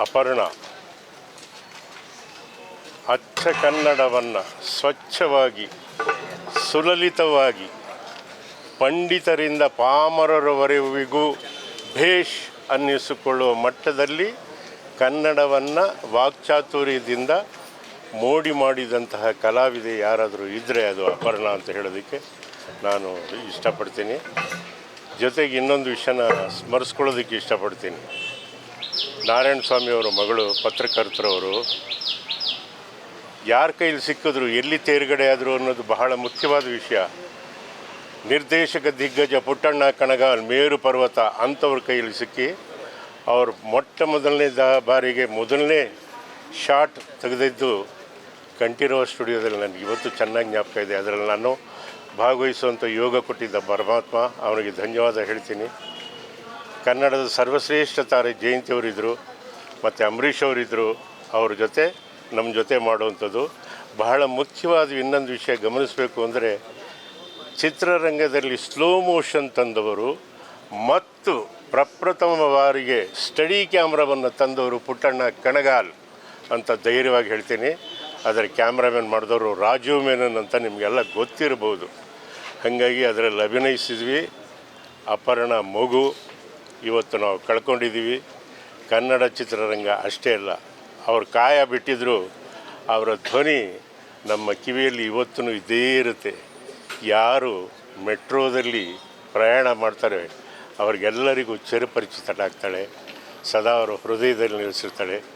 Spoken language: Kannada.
ಅಪರ್ಣ. ಅಚ್ಚ ಕನ್ನಡವನ್ನು ಸ್ವಚ್ಛವಾಗಿ, ಸುಲಲಿತವಾಗಿ, ಪಂಡಿತರಿಂದ ಪಾಮರರವರೆವಿಗೂ ಭೇಷ್ ಅನ್ನಿಸಿಕೊಳ್ಳುವ ಮಟ್ಟದಲ್ಲಿ ಕನ್ನಡವನ್ನು ವಾಕ್ಚಾತುರ್ಯದಿಂದ ಮೋಡಿ ಮಾಡಿದಂತಹ ಕಲಾವಿದೆ ಯಾರಾದರೂ ಇದ್ದರೆ ಅದು ಅಪರ್ಣ ಅಂತ ಹೇಳೋದಕ್ಕೆ ನಾನು ಇಷ್ಟಪಡ್ತೀನಿ. ಜೊತೆಗೆ ಇನ್ನೊಂದು ವಿಷಯನ ಸ್ಮರಿಸ್ಕೊಳ್ಳೋದಕ್ಕೆ ಇಷ್ಟಪಡ್ತೀನಿ. ನಾರಾಯಣ ಸ್ವಾಮಿಯವರ ಮಗಳು, ಪತ್ರಕರ್ತರವರು, ಯಾರ ಕೈಲಿ ಸಿಕ್ಕಿದ್ರು, ಎಲ್ಲಿ ತೇರ್ಗಡೆ ಆದರು ಅನ್ನೋದು ಬಹಳ ಮುಖ್ಯವಾದ ವಿಷಯ. ನಿರ್ದೇಶಕ ದಿಗ್ಗಜ ಪುಟ್ಟಣ್ಣ ಕಣಗಾಲ್ ಮೇರು ಪರ್ವತ ಅಂಥವ್ರ ಕೈಯಲ್ಲಿ ಸಿಕ್ಕಿ, ಅವರು ಮೊಟ್ಟ ಮೊದಲನೇ ಬಾರಿಗೆ ಮೊದಲನೇ ಶಾಟ್ ತೆಗೆದಿದ್ದು ಕಂಠೀರವ ಸ್ಟುಡಿಯೋದಲ್ಲಿ ನನಗೆ ಇವತ್ತು ಚೆನ್ನಾಗಿ ಜ್ಞಾಪಕ ಇದೆ. ಅದರಲ್ಲಿ ನಾನು ಭಾಗವಹಿಸುವಂಥ ಯೋಗ ಕೊಟ್ಟಿದ್ದ ಪರಮಾತ್ಮ, ಅವನಿಗೆ ಧನ್ಯವಾದ ಹೇಳ್ತೀನಿ. ಕನ್ನಡದ ಸರ್ವಶ್ರೇಷ್ಠ ತಾರೆ ಜಯಂತಿಯವರಿದ್ದರು ಮತ್ತು ಅಂಬರೀಷ್ ಅವರಿದ್ದರು ಅವ್ರ ಜೊತೆ ನಮ್ಮ ಜೊತೆ ಮಾಡುವಂಥದ್ದು. ಬಹಳ ಮುಖ್ಯವಾದ ಇನ್ನೊಂದು ವಿಷಯ ಗಮನಿಸಬೇಕು ಅಂದರೆ, ಚಿತ್ರರಂಗದಲ್ಲಿ ಸ್ಲೋ ಮೋಷನ್ ತಂದವರು ಮತ್ತು ಪ್ರಪ್ರಥಮ ಬಾರಿಗೆ ಸ್ಟಡಿ ಕ್ಯಾಮ್ರಾವನ್ನು ತಂದವರು ಪುಟ್ಟಣ್ಣ ಕಣಗಾಲ್ ಅಂತ ಧೈರ್ಯವಾಗಿ ಹೇಳ್ತೀನಿ. ಅದರ ಕ್ಯಾಮ್ರಾಮನ್ ಮಾಡಿದವರು ರಾಜೀವ್ ಮೇನನ್ ಅಂತ ನಿಮಗೆಲ್ಲ ಗೊತ್ತಿರ್ಬೋದು. ಹಾಗಾಗಿ ಅದರಲ್ಲಿ ಅಭಿನಯಿಸಿದ್ವಿ. ಅಪರ್ಣ ಮಗು ಇವತ್ತು ನಾವು ಕಳ್ಕೊಂಡಿದ್ದೀವಿ. ಕನ್ನಡ ಚಿತ್ರರಂಗ ಅಷ್ಟೇ ಅಲ್ಲ, ಅವರು ಕಾಯ ಬಿಟ್ಟಿದ್ರು, ಅವರ ಧ್ವನಿ ನಮ್ಮ ಕಿವಿಯಲ್ಲಿ ಇವತ್ತೂ ಇದ್ದೇ ಇರುತ್ತೆ. ಯಾರು ಮೆಟ್ರೋದಲ್ಲಿ ಪ್ರಯಾಣ ಮಾಡ್ತಾರೆ, ಅವ್ರಿಗೆಲ್ಲರಿಗೂ ಚಿರಪರಿಚಿತಳಾಗ್ತಾಳೆ ಸದಾ ಅವರು ಹೃದಯದಲ್ಲಿ ನಿಲ್ಲಿಸಿರ್ತಾಳೆ